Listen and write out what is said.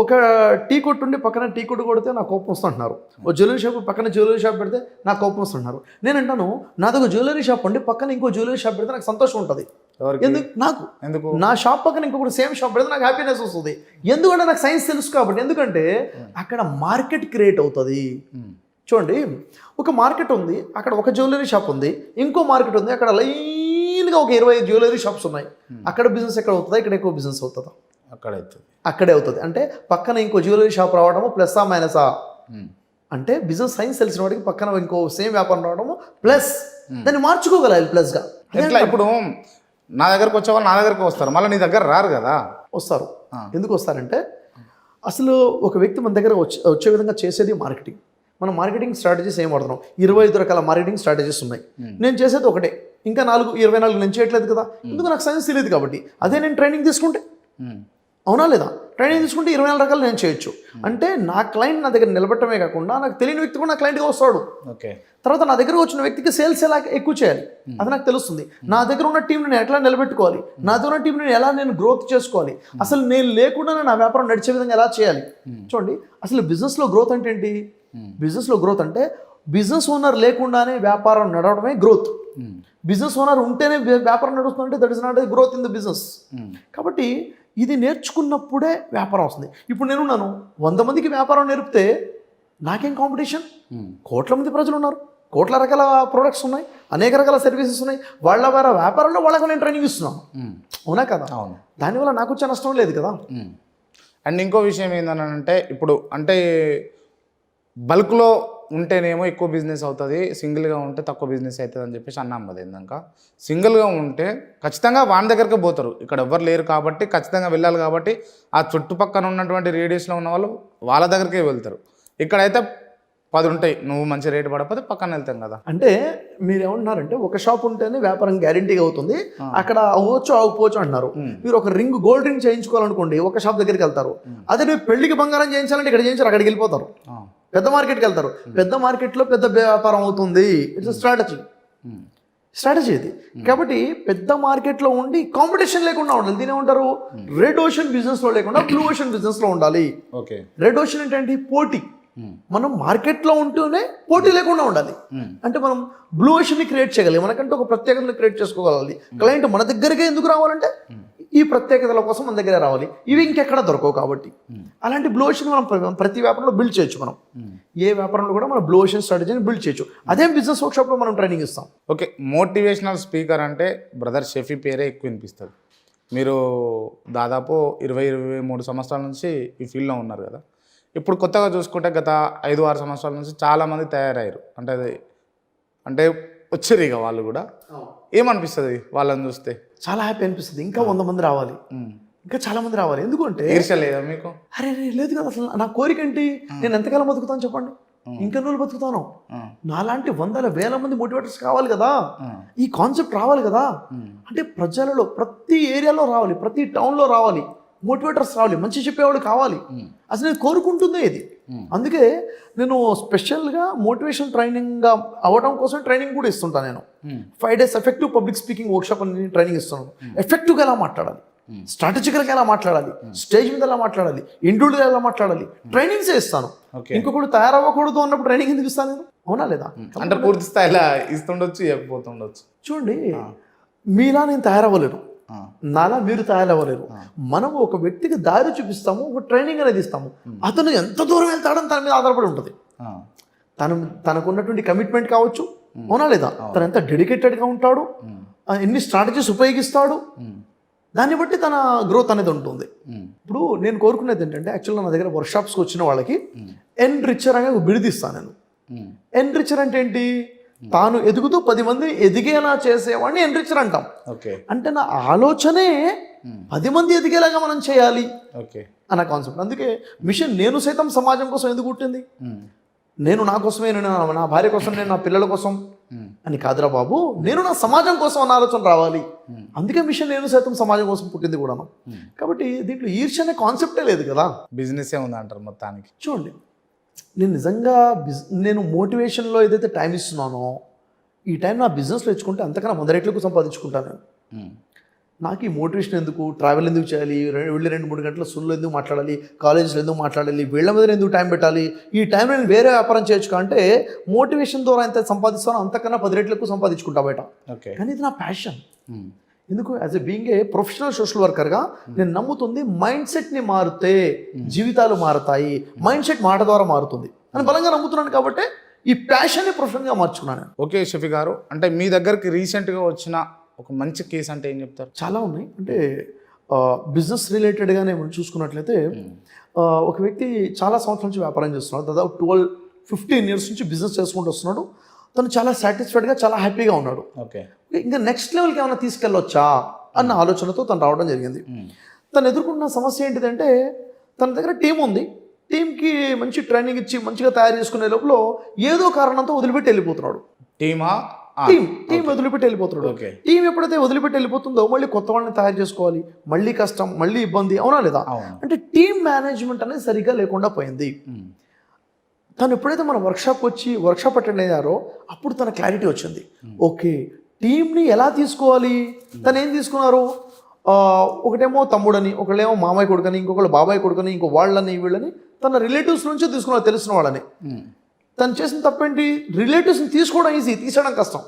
ఒక టీ కొట్టు ఉండి పక్కన టీ కొట్టు కొడితే నాకు కోపం వస్తుంటున్నారు. ఓ జ్యువెలరీ షాప్ పక్కన జ్యువెలరీ షాప్ పెడితే నాకు కోపం వస్తుంటున్నారు. నేను అంటాను నాది ఒక జ్యువెలరీ షాప్ ఉండి పక్కన ఇంకో జ్యువెలరీ షాప్ పెడితే నాకు సంతోషం ఉంటుంది. ఎందుకు? నాకు. ఎందుకు? నా షాప్ పక్కన ఇంకొకటి సేమ్ షాప్ పెడితే నాకు హ్యాపీనెస్ వస్తుంది. ఎందుకంటే నాకు సైన్స్ తెలుసు కాబట్టి. ఎందుకంటే అక్కడ మార్కెట్ క్రియేట్ అవుతుంది. చూడండి ఒక మార్కెట్ ఉంది అక్కడ ఒక జ్యువెలరీ షాప్ ఉంది ఇంకో మార్కెట్ ఉంది అక్కడ లైన్గా ఒక ఇరవై జ్యువెలరీ షాప్స్ ఉన్నాయి. అక్కడ బిజినెస్ ఎక్కడ అవుతుందా? ఇక్కడ ఎక్కువ బిజినెస్ అవుతుందా? అక్కడ అవుతుంది అక్కడే అవుతుంది. అంటే పక్కన ఇంకో జ్యువెలరీ షాప్ రావడము ప్లస్ ఆ మైనసా ఉమ్. అంటే బిజినెస్ సైన్స్ తెలిసిన వాడికి పక్కన ఇంకో సేమ్ వ్యాపారం రావడము ప్లస్ దాన్ని మార్చుకోగలాలి ప్లస్గా ఎట్లా ఇప్పుడు నా దగ్గరకు వచ్చే వాళ్ళు నా దగ్గరకు వస్తారు. మళ్ళీ నీ దగ్గర రారు కదా. వస్తారు. ఆ. ఎందుకు వస్తారంటే అసలు ఒక వ్యక్తి మన దగ్గర వచ్చే వచ్చే విధంగా చేసేది మార్కెటింగ్ మనం మార్కెటింగ్ స్ట్రాటజీస్ ఏం వాడుతున్నాం ఇరవై ఐదు రకాల మార్కెటింగ్ స్ట్రాటజీస్ ఉన్నాయి. నేను చేసేది ఒకటే. ఇంకా నాలుగు ఇరవై నాలుగు నేను చేయట్లేదు కదా. ఎందుకు నాకు సైన్స్ తెలియదు కాబట్టి? అదే నేను ట్రైనింగ్ తీసుకుంటే. అవునా లేదా? ట్రైనింగ్ తీసుకుంటే ఇరవై నాలుగు రకాలు నేను చేయొచ్చు. అంటే నా క్లయింట్ నా దగ్గర నిలబెట్టమే కాకుండా నాకు తెలియని వ్యక్తి కూడా నా క్లయింట్గా వస్తాడు. ఓకే. తర్వాత నా దగ్గర వచ్చిన వ్యక్తికి సేల్స్ ఎలా ఎక్కువ చేయాలి? అది నాకు తెలుస్తుంది. నా దగ్గర ఉన్న టీం నేను ఎట్లా నిలబెట్టుకోవాలి? నా దగ్గర ఉన్న టీం నేను ఎలా నేను గ్రోత్ చేసుకోవాలి? అసలు నేను లేకుండా నా వ్యాపారం నడిచే విధంగా ఎలా చేయాలి? చూడండి అసలు బిజినెస్లో గ్రోత్ అంటే ఏంటి? బిజినెస్లో గ్రోత్ అంటే బిజినెస్ ఓనర్ లేకుండానే వ్యాపారం నడవడమే గ్రోత్. బిజినెస్ ఓనర్ ఉంటేనే వ్య- వ్యాపారం నడుస్తుందంటే that is not growth in the business. కాబట్టి ఇది నేర్చుకున్నప్పుడే వ్యాపారం వస్తుంది. ఇప్పుడు నేనున్నాను వంద మందికి వ్యాపారం నేర్పితే నాకేం కాంపిటీషన్. కోట్ల మంది ప్రజలు ఉన్నారు కోట్ల రకాల ప్రోడక్ట్స్ ఉన్నాయి అనేక రకాల సర్వీసెస్ ఉన్నాయి. వాళ్ళ వారి వ్యాపారంలో వాళ్ళకు నేను ట్రైనింగ్ ఇస్తున్నాను. అవునా కదా? అవును. దానివల్ల నాకు వచ్చే నష్టం లేదు కదా. అండ్ ఇంకో విషయం ఏంటని అంటే ఇప్పుడు అంటే బల్క్లో ఉంటేనేమో ఎక్కువ బిజినెస్ అవుతుంది సింగిల్గా ఉంటే తక్కువ బిజినెస్ అవుతుంది అని చెప్పేసి అన్నాం కదా ఇందాక. సింగిల్గా ఉంటే ఖచ్చితంగా వాని దగ్గరికే పోతారు. ఇక్కడ ఎవ్వరు లేరు కాబట్టి ఖచ్చితంగా వెళ్ళాలి కాబట్టి ఆ చుట్టుపక్కల ఉన్నటువంటి రేడియస్లో ఉన్న వాళ్ళు వాళ్ళ దగ్గరికే వెళ్తారు. ఇక్కడైతే పది ఉంటాయి. నువ్వు మంచి రేటు పడకపోతే పక్కన వెళ్తాం కదా. అంటే మీరు ఏమంటున్నారంటే ఒక షాప్ ఉంటేనే వ్యాపారం గ్యారంటీగా అవుతుంది. అక్కడ అవ్వచ్చు అవ్వకపోవచ్చు అంటున్నారు. మీరు ఒక రింగ్ గోల్డ్ రింగ్ చేయించుకోవాలనుకోండి ఒక షాప్ దగ్గరికి వెళ్తారు. అదే మీరు పెళ్ళికి బంగారం చేయించాలంటే ఇక్కడ చేయించారు అక్కడికి వెళ్ళిపోతారు. పెద్ద మార్కెట్కి వెళ్తారు. పెద్ద మార్కెట్లో పెద్ద వ్యాపారం అవుతుంది. It's strategy. స్ట్రాటజీ ఇది. కాబట్టి పెద్ద మార్కెట్లో ఉండి కాంపిటీషన్ లేకుండా ఉండాలి. దీని ఏమంటారు? రెడ్ ఓషన్ బిజినెస్లో లేకుండా బ్లూ ఓషన్ బిజినెస్లో ఉండాలి. ఓకే. రెడ్ ఓషన్ ఏంటంటే పోటీ. మనం మార్కెట్లో ఉంటూనే పోటీ లేకుండా ఉండాలి. అంటే మనం బ్లూ ఓషన్ని క్రియేట్ చేయగలి. మనకంటే ఒక ప్రత్యేకతను క్రియేట్ చేసుకోగలగాలి. క్లయింట్ మన దగ్గరికే ఎందుకు రావాలంటే ఈ ప్రత్యేకతల కోసం మన దగ్గర రావాలి. ఇవి ఇంకెక్కడ దొరకవు కాబట్టి. అలాంటి బ్లూ ఓషన్ మనం ప్ర- ప్రతి వ్యాపారంలో బిల్డ్ చేయొచ్చు మనం. ఏ వ్యాపారంలో కూడా మనం బ్లూ ఓషన్ స్ట్రాటజీని బిల్డ్ చేయొచ్చు. అదే బిజినెస్ వర్క్షాప్లో మనం ట్రైనింగ్ ఇస్తాం. ఓకే మోటివేషనల్ స్పీకర్ అంటే బ్రదర్ షెఫీ పేరే ఎక్కువ వినిపిస్తుంది. మీరు దాదాపు ఇరవై ఇరవై మూడు సంవత్సరాల నుంచి ఈ ఫీల్డ్లో ఉన్నారు కదా. ఇప్పుడు కొత్తగా చూసుకుంటే గత ఐదు ఆరు సంవత్సరాల నుంచి చాలామంది తయారయ్యారు. అంటే అది అంటే వచ్చారు ఇక వాళ్ళు కూడా. ఏమనిపిస్తుంది వాళ్ళని చూస్తే? చాలా హ్యాపీ అనిపిస్తుంది. ఇంకా వంద మంది రావాలి. ఇంకా చాలా మంది రావాలి. ఎందుకంటే లేదా మీకు? అరే లేదు కదా అసలు. నా కోరిక ఏంటి? నేను ఎంతకాలం బతుకుతాను చెప్పండి. ఇంకెన్ని రోజులు బతుకుతాను. నాలాంటి వందల వేల మంది మోటివేటర్స్ కావాలి కదా. ఈ కాన్సెప్ట్ రావాలి కదా. అంటే ప్రజలలో ప్రతి ఏరియాలో రావాలి. ప్రతి టౌన్లో రావాలి. మోటివేటర్స్ రావాలి మంచి చెప్పేవాడు కావాలి. అసలు నేను కోరుకుంటుందే ఇది. అందుకే నేను స్పెషల్గా మోటివేషన్ ట్రైనింగ్గా అవ్వడం కోసం ట్రైనింగ్ కూడా ఇస్తుంటాను నేను. Five days effective public speaking workshop అని ట్రైనింగ్ ఇస్తున్నాను. ఎఫెక్టివ్గా ఎలా మాట్లాడాలి? స్ట్రాటజికల్గా ఎలా మాట్లాడాలి? స్టేజ్ మీద ఎలా మాట్లాడాలి? ఇండివిజువల్ ఎలా మాట్లాడాలి? ట్రైనింగ్సే ఇస్తాను. ఇంకొకటి తయారవ్వకూడదు అన్నప్పుడు ట్రైనింగ్ ఎందుకు ఇస్తాను నేను? అవునా లేదా? అంటే పూర్తి స్థాయిలో ఇస్తుండొచ్చు ఇవ్వకపోతుండొచ్చు. చూడండి మీలా నేను తయారవ్వలేను. నాలా మీరు తయారవ్వలేరు. మనం ఒక వ్యక్తికి దారి చూపిస్తాము ఒక ట్రైనింగ్ అనేది ఇస్తాము. అతను ఎంత దూరం వెళ్తాడని తన మీద ఆధారపడి ఉంటుంది. తను తనకున్నటువంటి కమిట్మెంట్ కావచ్చు అవునా లేదా? తను ఎంత డెడికేటెడ్గా ఉంటాడు ఎన్ని స్ట్రాటజీస్ ఉపయోగిస్తాడు. దాన్ని బట్టి తన గ్రోత్ అనేది ఉంటుంది. ఇప్పుడు నేను కోరుకునేది ఏంటంటే యాక్చువల్గా నా దగ్గర వర్క్షాప్స్కి వచ్చిన వాళ్ళకి ఎన్ రిచర్ అనే ఒక బిడిదిస్తాను నేను. ఎన్ రిచర్ అంటే ఏంటి? తాను ఎదుగుతూ పది మంది ఎదిగేలా చేసేవాడిని ఎన్ రిచర్ అంటాం ఓకే. అంటే నా ఆలోచనే పది మంది ఎదిగేలాగా మనం చేయాలి ఓకే. అన్న కాన్సెప్ట్ అందుకే మిషన్ నేను సైతం సమాజం కోసం ఎందుకు పుట్టింది? ఉమ్. నేను నా కోసమే నేను నా- భార్య కోసం నేను నా పిల్లల కోసం ఉమ్. అని కాదురా బాబు. నేను నా సమాజం కోసం అన్న ఆలోచన రావాలి. అందుకే మిషన్ నేను సైతం సమాజం కోసం పుట్టింది కూడాను. కాబట్టి దీంట్లో ఈర్ష్య అనే కాన్సెప్టే లేదు కదా. బిజినెస్ ఉంది అంటారు మొత్తానికి? చూడండి. నేను నిజంగా బిజ్ నేను మోటివేషన్లో ఏదైతే టైం ఇస్తున్నానో ఈ టైం నా బిజినెస్లో ఇచ్చుకుంటే అంతకన్నా వంద రెట్లకు సంపాదించుకుంటాను నేను. ఉమ్. నాకు ఈ మోటివేషన్ ఎందుకు? ట్రావెల్ ఎందుకు చేయాలి? వెళ్ళి రెండు మూడు గంటల సుళ్ళు ఎందుకు మాట్లాడాలి? కాలేజెస్లో ఎందుకు మాట్లాడాలి? వీళ్ళ మీద ఎందుకు టైం పెట్టాలి? ఈ టైం నేను వేరే వ్యాపారం చేయొచ్చు అంటే మోటివేషన్ ద్వారా ఎంత సంపాదిస్తానో అంతకన్నా పది రెట్లు ఎక్కువ సంపాదించుకుంటా బయట. ఓకే కానీ ఇది నా ప్యాషన్ ఎందుకు? As a being a professional social వర్కర్గా నేను నమ్ముతుంది మైండ్ సెట్ని మారితే జీవితాలు మారుతాయి మైండ్ సెట్ మాట ద్వారా మారుతుంది. అని బలంగా నమ్ముతున్నాను కాబట్టి ఈ ప్యాషన్ని ప్రొఫెషనల్గా మార్చుకున్నాను నేను. ఓకే షఫీ గారు అంటే మీ దగ్గరికి రీసెంట్గా వచ్చిన ఒక మంచి కేసు అంటే ఏం చెప్తారు? చాలా ఉన్నాయి. అంటే బిజినెస్ రిలేటెడ్గానే మనం చూసుకున్నట్లయితే ఒక వ్యక్తి చాలా సంవత్సరాల నుంచి వ్యాపారం చేస్తున్నాడు. దాదాపు ట్వెల్వ్ ఫిఫ్టీన్ ఇయర్స్ నుంచి బిజినెస్ చేసుకుంటూ వస్తున్నాడు. తను చాలా సాటిస్ఫైడ్గా చాలా హ్యాపీగా ఉన్నాడు. ఓకే. ఇంకా నెక్స్ట్ లెవెల్కి ఏమైనా తీసుకెళ్ళొచ్చా? అన్న ఆలోచనతో తను రావడం జరిగింది. తను ఎదుర్కొన్న సమస్య ఏంటిదంటే తన దగ్గర టీం ఉంది. టీంకి మంచి ట్రైనింగ్ ఇచ్చి మంచిగా తయారు చేసుకునే లోపల ఏదో కారణంతో వదిలిపెట్టి వెళ్ళిపోతున్నాడు. టీమా టీం టీం వదిలిపెట్టి వెళ్ళిపోతున్నాడు. ఓకే టీం ఎప్పుడైతే వదిలిపెట్టి వెళ్ళిపోతుందో మళ్ళీ కొత్త వాళ్ళని తయారు చేసుకోవాలి. మళ్ళీ కష్టం మళ్ళీ ఇబ్బంది అవునా లేదా? అంటే టీం మేనేజ్మెంట్ అనేది సరిగ్గా లేకుండా పోయింది. ఉమ్. తను ఎప్పుడైతే మన వర్క్షాప్ వచ్చి వర్క్షాప్ అటెండ్ అయ్యారో అప్పుడు తన క్లారిటీ వచ్చింది. ఓకే టీంని ఎలా తీసుకోవాలి? తను ఏం తీసుకున్నారు? ఒకటేమో తమ్ముడని ఒకళ్ళేమో మామయ్య కొడుకని ఇంకొకళ్ళు బాబాయ్ కొడుకని ఇంకో వాళ్ళని వీళ్ళని తన రిలేటివ్స్ నుంచే తీసుకున్నారు తెలిసిన వాళ్ళని. తను చేసిన తప్పేంటి? రిలేటివ్స్ని తీసుకోవడం ఈజీ తీసేయడం కష్టం.